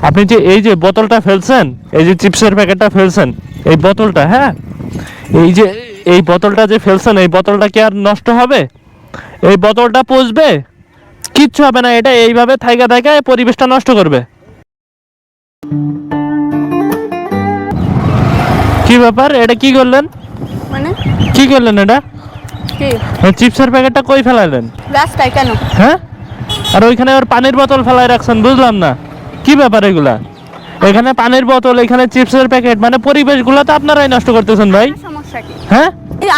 আপনি যে এই যে বোতলটা ফেলছেন এই যে চিপসের প্যাকেটটা ফেলছেন এই বোতলটা হ্যাঁ? এই যে এই বোতলটা যে ফেলছেন এই বোতলটা কি আর নষ্ট হবে? এই বোতলটা পচবে? কিচ্ছু হবে না এটা এইভাবে থাইকা থাইকা পরিবেশটা নষ্ট করবে। কি ব্যাপার? এটা কি করলেন? মানে? কি করলেন এটা? কি? চিপসের প্যাকেটটা কই ফেলাইলেন রাস্তায় কেন হ্যাঁ? আর ওইখানে ওর পানির বোতল ফেলাই রাখছেন বুঝলাম না। কি ব্যাপার এগুলা? এখানে পানির বোতল এখানে চিপসের প্যাকেট মানে পরিবেশগুলো তো আপনারাই নষ্ট করতেছেন ভাই। সমস্যা কি? হ্যাঁ?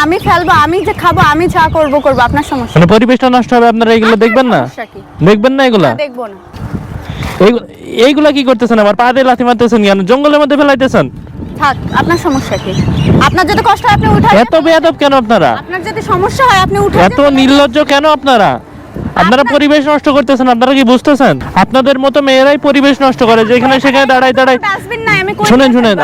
আমি ফেলব আমি যে খাব আমি যা করব করব আপনার সমস্যা মানে পরিবেশটা নষ্ট হবে আপনারা এগুলো দেখবেন না? দেখবেন না এগুলা? দেখব না। এইগুলা- এইগুলা কি করতেছেন আবার? পা দিয়ে লাথি মারতেছেন কেন? জঙ্গলের মধ্যে ফেলাইতেছেন? থাক আপনার সমস্যা কি? আপনার যদি কষ্ট হয় আপনি উঠে এত বেয়াদব কেন আপনারা? আপনার যদি সমস্যা হয় আপনি উঠে এত নির্লজ্জ কেন আপনারা? আপনারা পরিবেশ নষ্ট করতেছেন আপনারা কি বুঝতেছেন? আপনাদের মতো মেয়েরাই পরিবেশ নষ্ট করে যেখানে সেখানে দাঁড়ায় দাঁড়ায়। শুনেন, শুনেন,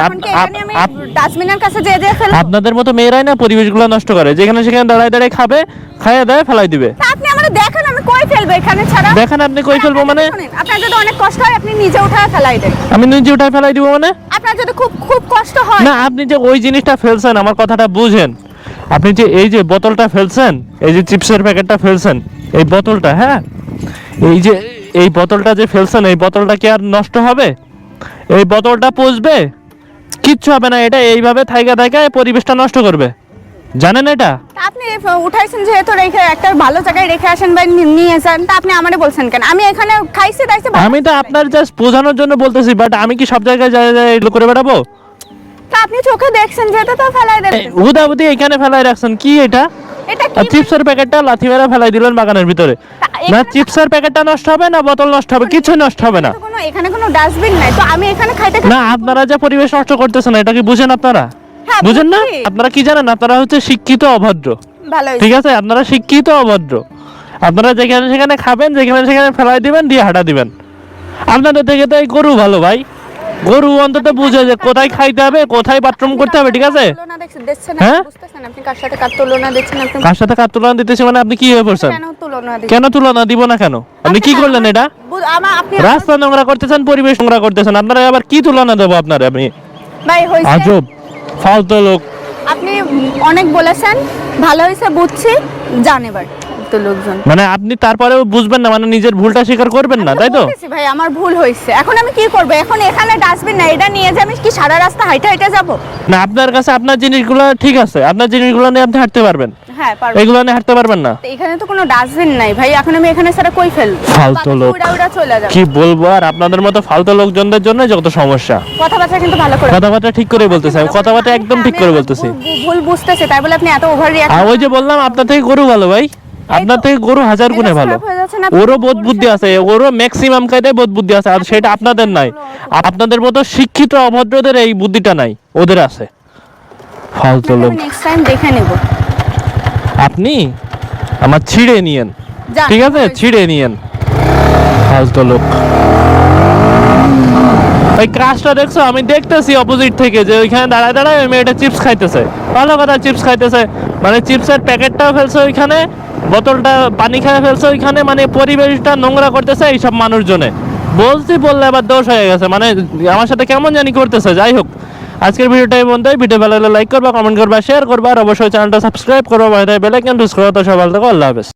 ডাস্টবিনের কাছে যে যে আপনাদের মতো মেয়েরাই না পরিবেশগুলো নষ্ট করে যেখানে সেখানে দাঁড়ায় দাঁড়ায় খাবে খাইয়ে দেয় ফেলাই দিবে। আপনি আমাদের দেখেন আমি কই ফেলব এখানে ছাড়া? দেখেন আপনি কই ফেলব মানে? আপনার যদি অনেক কষ্ট হয় আপনি নিজে উঠায় ফেলাই দেন। আমি নিজে উঠায় ফেলাই দিব মানে? আপনার যদি খুব খুব কষ্ট হয়। না আপনি যে ওই জিনিসটা ফেলছেন আমার কথাটা বুঝেন। আপনি যে এই যে বোতলটা ফেলছেন এই যে চিপসের প্যাকেটটা ফেলছেন এই বোতলটা হ্যাঁ? এই যে এই বোতলটা যে ফেলছেন এই বোতলটা কি আর নষ্ট হবে? এই বোতলটা পচবে? কিচ্ছু হবে না এটা এইভাবে থাইকা থাইকা পরিবেশটা নষ্ট করবে। জানেন এটা? আপনি উঠাইছেন যেহেতু রেখে একটা ভালো জায়গায় রেখে আসেন বা নিয়ে যান তা আপনি আমারে বলছেন কেন? আমি এখানে খাইছি ভালো আমি তো আপনার জাস্ট বোঝানোর জন্য বলতেছি বাট আমি কি সব জায়গায় যায় এগুলো করে বেড়াবো? তা আপনি চোখে দেখছেন যেহেতু তো ফেলাই দেন উদাবুদি এখানে ফেলাই রাখছেন কি এটা? এটা কি চিপসের প্যাকেটটা লাথি মেরে ফেলাই দিলেন বাগানের ভিতরে। না চিপসের প্যাকেটটা নষ্ট হবে না বোতল নষ্ট হবে কিছু নষ্ট হবে না। কোনো এখানে কোনো ডাস্টবিন নাই তো আমি এখানে খাইতে না আপনারা যে পরিবেশ নষ্ট করতেছেন এটা কি বুঝেন আপনারা? হ্যাঁ, বুঝেন না? আপনারা কি জানেন? আপনারা হচ্ছে শিক্ষিত অভদ্র। ঠিক আছে? আপনারা শিক্ষিত অভদ্র। আপনারা যেখানে সেখানে খাবেন যেখানে সেখানে ফেলাই দিবেন দিয়ে হাঁটা দিবেন। আপনাদের থেকে তো এই গরু ভালো ভাই। গরু অন্তত বুঝে যে কোথায় খাইতে হবে কোথায় বাথরুম করতে হবে ঠিক আছে? হ্যাঁ? কার সাথে কার তুলনা দিচ্ছেন কার সাথে কার তুলনা দিতেছে মানে আপনি কি হয়ে পড়ছেন? কেন তুলনা দিব না কেন? আপনি কি করলেন এটা? রাস্তা নোংরা করতেছেন পরিবেশ নোংরা করতেছেন আপনারা আবার কি তুলনা দেবো আপনার আমি? আজব ফালতু লোক। আপনি অনেক বলেছেন ভালো হয়েছে বুঝছি জান এবার। লোকজন। মানে আপনি তারপরেও বুঝবেন না মানে নিজের ভুলটা স্বীকার করবেন না তাই তো? বলতেছি ভাই আমার ভুল হয়েছে। এখন আমি কি করব? এখন এখানে ডাস্টবিন নাই এটা নিয়ে যে আমি কি সারা রাস্তা হাইটে হাইটে যাব? না আপনার কাছে আপনার জিনিসগুলো ঠিক আছে আপনার জিনিসগুলো নিয়ে আপনি হাঁটতে পারবেন। হ্যাঁ পারব। এগুলো নিয়ে হাঁটতে পারবেন না। এখানে তো কোনো ডাস্টবিন নাই ভাই এখন আমি এখানে সারা কই ফেলব? ফালতু লোক। উড়া উড়া চলে যাবে। কি বলব আর আপনাদের মতো ফালতু লোকজনদের জন্য যত সমস্যা। কথাবার্তা কিন্তু ভালো করে কথাবার্তা ঠিক করে বলতেছি আমি কথাবার্তা একদম ঠিক করে বলতেছি। ভুল- বুঝতেছে তাই বলে আপনি এত ওভার রিঅ্যাক্ট ওই যে বললাম আপনার থেকে গরু ভালো ভাই। আপনার থেকে গরু হাজার গুণে ভালো। ওরও বোধ বুদ্ধি আছে ওরও ম্যাক্সিমাম কায়দায় বোধ বুদ্ধি আছে আর সেটা আপনাদের নাই। আপনাদের মতো শিক্ষিত অভদ্রদের এই বুদ্ধিটা নাই ওদের আছে। ফালতু লোক। নেক্সট টাইম দেখে নেব। আপনি আমার ছিঁড়ে নিয়েন ঠিক আছে? ছিঁড়ে নিয়েন। ফালতু লোক। ওই ক্রাশটা দেখছ? আমি দেখতেছি অপোজিট থেকে যে ওইখানে দাঁড়ায় দাঁড়ায় ওই মেয়েটা চিপস খাইতেছে। ভালো কথা চিপস খাইতেছে। মানে চিপসের প্যাকেটটাও ফেলছে ওইখানে। বোতলটা পানি খেয়ে ফেলছে ওইখানে মানে পরিবেশটা নোংরা করতেছে এইসব মানুষজনে। বলছি, বললে আবার দোষ হয়ে গেছে। মানে আমার সাথে কেমন জানি করতেছে, যাই হোক। আজকের ভিডিওটা এই পর্যন্তই। ভিডিও ভালো লাগলে লাইক করবা কমেন্ট করবা শেয়ার করবা, আর অবশ্যই চ্যানেলটা সাবস্ক্রাইব করবা বেলাইকন প্রেস করবা তো সবাই আল্লাহ হাফেজ।